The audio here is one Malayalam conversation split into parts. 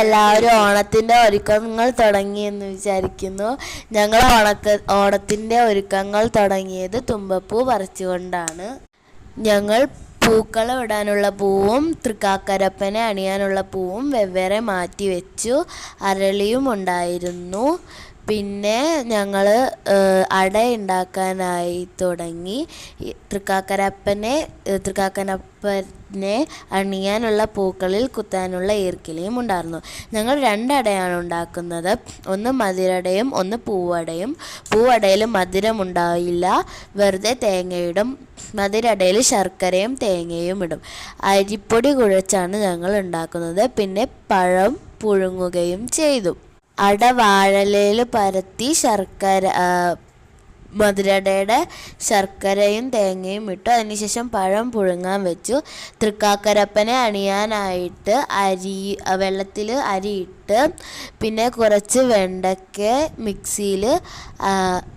എല്ലാവരും ഓണത്തിന്റെ ഒരുക്കങ്ങൾ തുടങ്ങിയെന്ന് വിചാരിക്കുന്നു. ഞങ്ങൾ ഓണക്ക ഓണത്തിന്റെ ഒരുക്കങ്ങൾ തുടങ്ങിയത് തുമ്പപ്പൂ പറിച്ചുകൊണ്ടാണ്. ഞങ്ങൾ പൂക്കളം ഇടാനുള്ള പൂവും തൃക്കാക്കരപ്പനെ അണിയാനുള്ള പൂവും വെവ്വേറെ മാറ്റി വെച്ചു അരളിയും ഉണ്ടായിരുന്നു. പിന്നെ ഞങ്ങൾ അട ഉണ്ടാക്കാനായി തുടങ്ങി. തൃക്കാക്കരപ്പനെ തൃക്കാക്കനപ്പനെ അണിയാനുള്ള പൂക്കളിൽ കുത്താനുള്ള ഈർക്കിലയും ഉണ്ടായിരുന്നു ഞങ്ങൾ രണ്ടടയാണ് ഉണ്ടാക്കുന്നത്. ഒന്ന് മധുരടയും ഒന്ന് പൂവടയും. പൂവടയിൽ മധുരം ഉണ്ടായില്ല. വെറുതെ തേങ്ങയിടും. മധുരടയിൽ ശർക്കരയും തേങ്ങയും ഇടും. അരിപ്പൊടി കുഴച്ചാണ് ഞങ്ങൾ ഉണ്ടാക്കുന്നത്. പിന്നെ പഴം പുഴുങ്ങുകയും ചെയ്തു. അട വാഴലയിൽ പരത്തി ശർക്കര മധുരടയുടെ ശർക്കരയും തേങ്ങയും ഇട്ടു. അതിനുശേഷം പഴം പുഴുങ്ങാൻ വെച്ചു. തൃക്കാക്കരപ്പനെ അണിയാനായിട്ട് അരി വെള്ളത്തിൽ അരിയിട്ട് പിന്നെ കുറച്ച് വെണ്ടയ്ക്ക മിക്സിയിൽ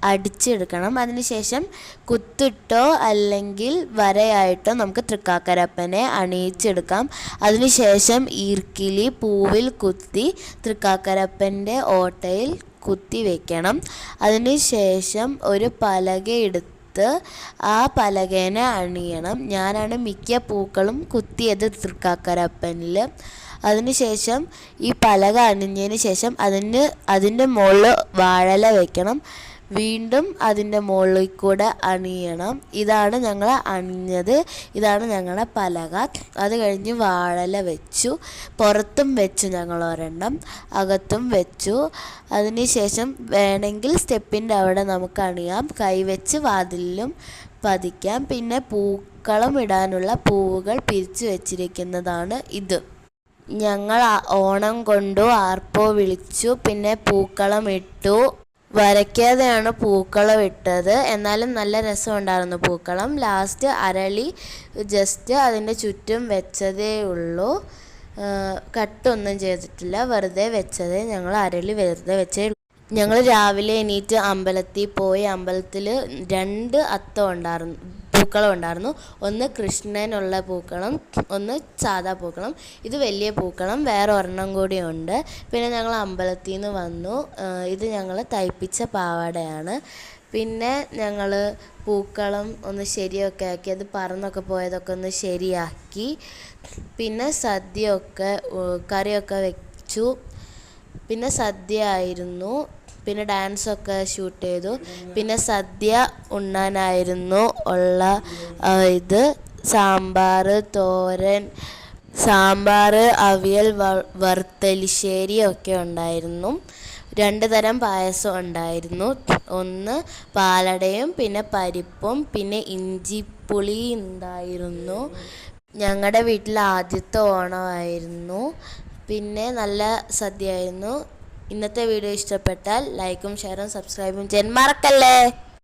അടിച്ചെടുക്കണം. അതിനുശേഷം കുത്തിട്ടോ അല്ലെങ്കിൽ വരയായിട്ടോ നമുക്ക് തൃക്കാക്കരപ്പനെ അണിയിച്ചെടുക്കാം. അതിനുശേഷം ഈർക്കിലി പൂവിൽ കുത്തി തൃക്കാക്കരപ്പന്റെ ഓട്ടയിൽ കുത്തി വെക്കണം അതിനുശേഷം ഒരു പലക എടുത്ത് ആ പലകേനെ അണിയണം. ഞാനാണ് മിക്ക പൂക്കളും കുത്തിയത് തൃക്കാക്കരപ്പനിൽ. അതിനുശേഷം ഈ പലക അണിഞ്ഞതിന് ശേഷം അതിന് അതിന്റെ മുകളിൽ വാഴല വെക്കണം. വീണ്ടും അതിന്റെ മുകളിൽ കൂടെ അണിയണം. ഇതാണ് ഞങ്ങൾ അണിഞ്ഞത്. ഇതാണ് ഞങ്ങളുടെ പലക. അത് കഴിഞ്ഞ് വാഴല വെച്ചു. പുറത്തും വെച്ചു ഞങ്ങൾ ഒരെണ്ണം. അകത്തും വെച്ചു. അതിനുശേഷം വേണമെങ്കിൽ സ്റ്റെപ്പിന്റെ അവിടെ നമുക്ക് അണിയാം. കൈവച്ച് വാതിലിലും പതിക്കാം. പിന്നെ പൂക്കളം ഇടാനുള്ള പൂവുകൾ പിരിച്ചു വെച്ചിരിക്കുന്നതാണ് ഇത്. ഞങ്ങൾ ഓണം കൊണ്ടു ആർപ്പോ വിളിച്ചു. പിന്നെ പൂക്കളം ഇട്ടു. വരയ്ക്കാതെയാണ് പൂക്കളം ഇട്ടത് എന്നാലും നല്ല രസമുണ്ടായിരുന്നു പൂക്കളം. ലാസ്റ്റ് അരളി ജസ്റ്റ് അതിന്റെ ചുറ്റും വെച്ചതേ ഉള്ളൂ. കട്ടൊന്നും ചെയ്തിട്ടില്ല. വെറുതെ വെച്ചതേ ഞങ്ങൾ അരളി വെറുതെ വെച്ചേ ഞങ്ങൾ രാവിലെ എണീറ്റ് അമ്പലത്തിൽ പോയി. അമ്പലത്തിൽ രണ്ട് അത്തം ഉണ്ടായിരുന്നു. പൂക്കളം ഉണ്ടായിരുന്നു ഒന്ന് കൃഷ്ണനുള്ള പൂക്കളം ഒന്ന് സാധാ പൂക്കളം ഇത് വലിയ പൂക്കളം വേറെ ഒരെണ്ണം കൂടി ഉണ്ട്. പിന്നെ ഞങ്ങൾ അമ്പലത്തിൽ നിന്ന് വന്നു ഇത് ഞങ്ങൾ തയ്പ്പിച്ച പാവാടയാണ്. പിന്നെ ഞങ്ങൾ പൂക്കളം ഒന്ന് ശരിയൊക്കെ ആക്കി അത് പറന്നൊക്കെ പോയതൊക്കെ ഒന്ന് ശരിയാക്കി. പിന്നെ സദ്യയൊക്കെ കറിയൊക്കെ വെച്ചു. പിന്നെ സദ്യ ആയിരുന്നു. പിന്നെ ഡാൻസ് ഒക്കെ ഷൂട്ട് ചെയ്തു. പിന്നെ സദ്യ ഉണ്ണാനായിരുന്നു ഉള്ള ഇത്. സാമ്പാർ തോരൻ സാമ്പാർ അവിയൽ വറുത്തലിശ്ശേരി ഒക്കെ ഉണ്ടായിരുന്നു. രണ്ട് തരം പായസം ഉണ്ടായിരുന്നു. ഒന്ന് പാലടയും പിന്നെ പരിപ്പും പിന്നെ ഇഞ്ചിപ്പുളി ഉണ്ടായിരുന്നു. ഞങ്ങളുടെ വീട്ടിൽ ആദ്യത്തെ ഓണമായിരുന്നു. പിന്നെ നല്ല സദ്യയായിരുന്നു ഇന്നത്തെ വീഡിയോ ഇഷ്ടപ്പെട്ടാൽ ലൈക്കും ഷെയറും സബ്സ്ക്രൈബും ചെയ്യാൻ മറക്കല്ലേ?